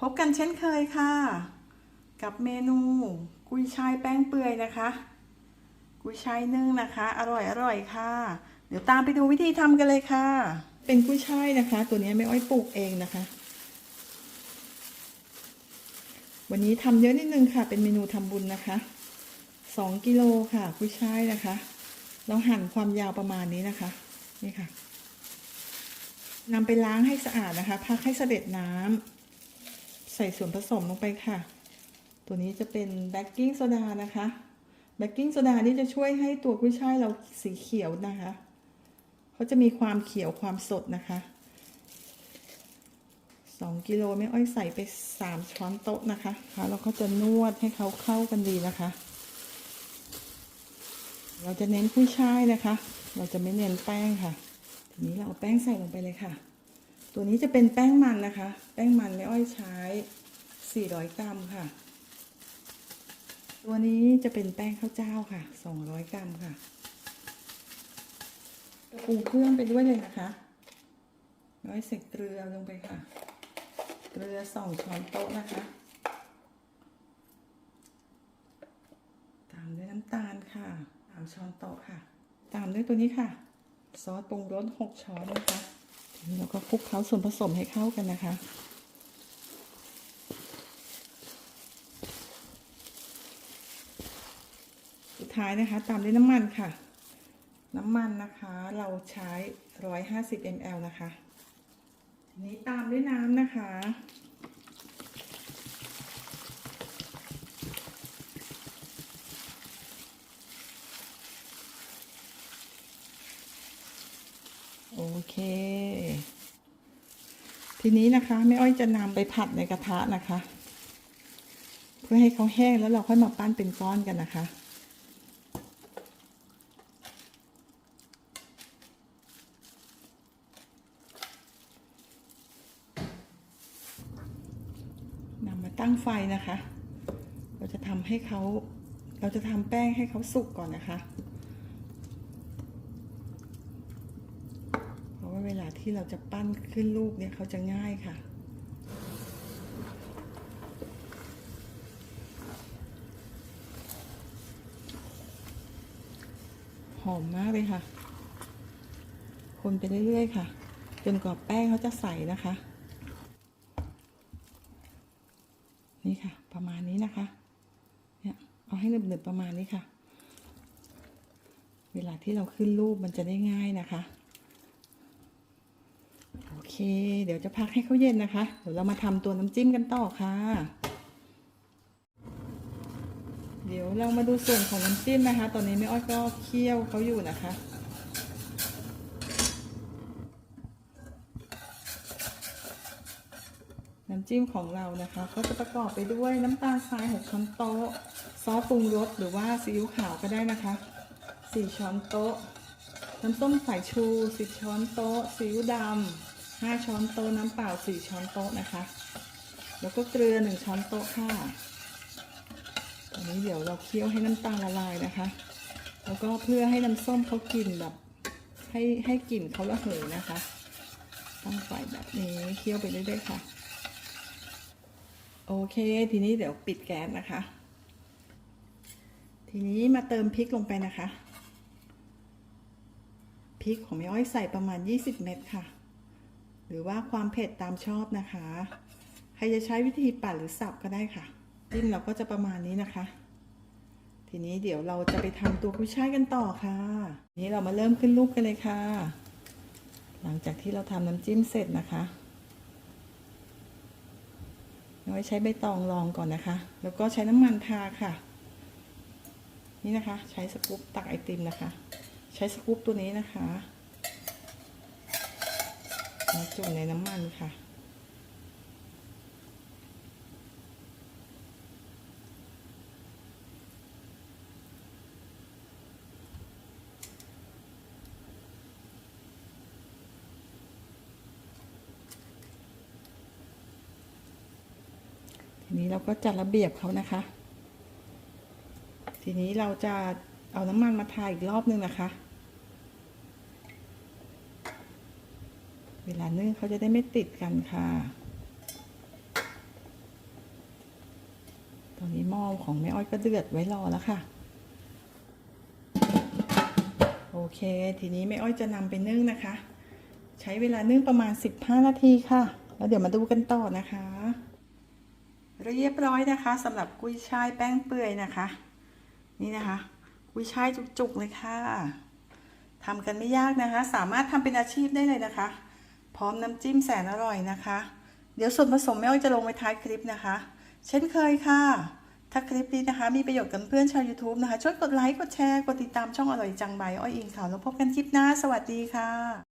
พบกันเช่นเคยค่ะ กับเมนูกุยช่ายแป้งเปื่อยนะคะ กุยช่ายนึ่งนะคะ อร่อยอร่อยค่ะ เดี๋ยวตามไปดูวิธีทำกันเลยค่ะ เป็นกุยช่ายนะคะ ตัวนี้ไม่อ้อยปลูกเองนะคะ วันนี้ทำเยอะนิดนึงค่ะ เป็นเมนูทำบุญนะคะสองกิโลค่ะกุยช่ายนะคะ เราหั่นความยาวประมาณนี้นะคะ นี่ค่ะนำไปล้างให้สะอาดนะคะ พักให้เสด็จน้ำ ใส่ส่วนผสมลงไปค่ะ ตัวนี้จะเป็นแบกกิ้งโซดานะคะแบกกิ้งโซดานี่จะช่วยให้ตัวกุ้ยช่ายเราสีเขียวนะคะเขาจะมีความเขียวความสดนะคะสองกิโลไม่อ้อยใส่ไปสามช้อนโต๊ะนะคะแล้วก็จะนวดให้เขาเข้ากันดีนะคะ เราจะเน้นกุ้ยช่ายนะคะ เราจะไม่เน้นแป้งค่ะ ทีนี้เราเอาแป้งใส่ลงไปเลยค่ะ ตัวนี้จะเป็นแป้งมันนะคะ แป้งมันไม่อ้อยใช้ 400 กรัมค่ะ ตัวนี้จะเป็นแป้งข้าวเจ้าค่ะ 200 กรัมค่ะปรุงเครื่องไปด้วยเลยนะคะน้อยใส่เกลือลงไปค่ะ เกลือสองช้อนโต๊ะนะคะ ตามด้วยน้ำตาลค่ะสามช้อนโต๊ะค่ะ ตามด้วยตัวนี้ค่ะ ซอสปรุงรสหกช้อนนะคะ แล้วก็คลุกเคล้าส่วนผสมให้เข้ากันนะคะ สุดท้ายนะคะ ตามด้วยน้ำมันค่ะ น้ำมันนะคะ เราใช้ 150 ml นะคะ ทีนี้ตามด้วยน้ำนะคะ โอเค ทีนี้นะคะแม่อ้อยจะนำไปผัดในกระทะนะคะ เพื่อให้เขาแห้งแล้วเราค่อยมาปั้นเป็นก้อนกันนะคะนำมาตั้งไฟนะคะ เราจะทำให้เขา เราจะทำแป้งให้เขาสุกก่อนนะคะ เวลาที่เราจะปั้นขึ้นรูปเนี่ยเขาจะง่ายค่ะ หอมมากเลยค่ะ คนไปเรื่อยๆค่ะ จนกว่าแป้งเขาจะใสนะคะ นี่ค่ะ ประมาณนี้นะคะ เนี่ยเอาให้หนึบๆประมาณนี้ค่ะ เวลาที่เราขึ้นรูปมันจะได้ง่ายนะคะ เค เดี๋ยวจะพักให้เขาเย็นนะคะ เดี๋ยวเรามาทำตัวน้ำจิ้มกันต่อค่ะ เดี๋ยวเรามาดูส่วนของน้ำจิ้มนะคะ ตอนนี้แม่อ้อยก็เคี่ยวเขาอยู่นะคะน้ำจิ้มของเรานะคะ ก็จะประกอบไปด้วยน้ำตาลทราย 6 ช้อนโต๊ะ ซอสปรุงรสหรือว่าซีอิ๊วขาวก็ได้นะคะ 4 ช้อนโต๊ะ น้ำส้มสายชู 10 ช้อนโต๊ะซีอิ๊วดำ 5ช้อนโต๊ะน้ำเปล่า4ช้อนโต๊ะนะคะ แล้วก็เกลือ1ช้อนโต๊ะค่ะตอนนี้เดี๋ยวเราเคี่ยวให้น้ำตาลละลายนะคะ แล้วก็เพื่อให้น้ำส้มเขากลิ่นแบบให้ให้กลิ่นเขาระเหยนะคะ ตั้งไฟแบบนี้เคี่ยวไปเรื่อยๆค่ะ โอเค ทีนี้เดี๋ยวปิดแก๊สนะคะ ทีนี้มาเติมพริกลงไปนะคะ พริกของแม่อ้อยใส่ประมาณ 20 เม็ดค่ะ หรือว่าความเผ็ดตามชอบนะคะ ใครจะใช้วิธีปั่นหรือสับก็ได้ค่ะ จิ้มเราก็จะประมาณนี้นะคะ ทีนี้เดี๋ยวเราจะไปทำตัวกุ้ยช่ายกันต่อค่ะ นี้เรามาเริ่มขึ้นรูปกันเลยค่ะ หลังจากที่เราทำน้ำจิ้มเสร็จนะคะน้อยใช้ใบตองรองก่อนนะคะ แล้วก็ใช้น้ำมันทาค่ะ นี่นะคะ ใช้สกู๊ปตักไอติมนะคะ ใช้สกู๊ปตัวนี้นะคะ มาจุ่มในน้ำมันค่ะ ทีนี้เราก็จัดระเบียบเขานะคะ ทีนี้เราจะเอาน้ำมันมาทาอีกรอบนึงนะคะ เวลานึ่งเขาจะได้ไม่ติดกันค่ะ ตอนนี้หม้อของแม่อ้อยก็เดือดไว้รอแล้วค่ะ โอเค ทีนี้แม่อ้อยจะนำไปนึ่งนะคะ ใช้เวลานึ่งประมาณ 15 นาทีค่ะ แล้วเดี๋ยวมาดูกันต่อนะคะ เรียบร้อยนะคะสำหรับกุ้ยช่ายแป้งเปื่อยนะคะ นี่นะคะ กุ้ยช่ายจุกๆเลยค่ะทำกันไม่ยากนะคะ สามารถทำเป็นอาชีพได้เลยนะคะ พร้อมน้ำจิ้มแสนอร่อยนะคะ เดี๋ยวส่วนผสมแม่อ้อยจะลงไว้ท้ายคลิปนะคะ เช่นเคยค่ะ ถ้าคลิปนี้นะคะ มีประโยชน์กับเพื่อนชาว YouTube นะคะ ช่วยกดไลค์ กดแชร์ กดติดตามช่องอร่อยจังใบอ้อยอิงข่าวแล้วพบกันคลิปหน้า สวัสดีค่ะ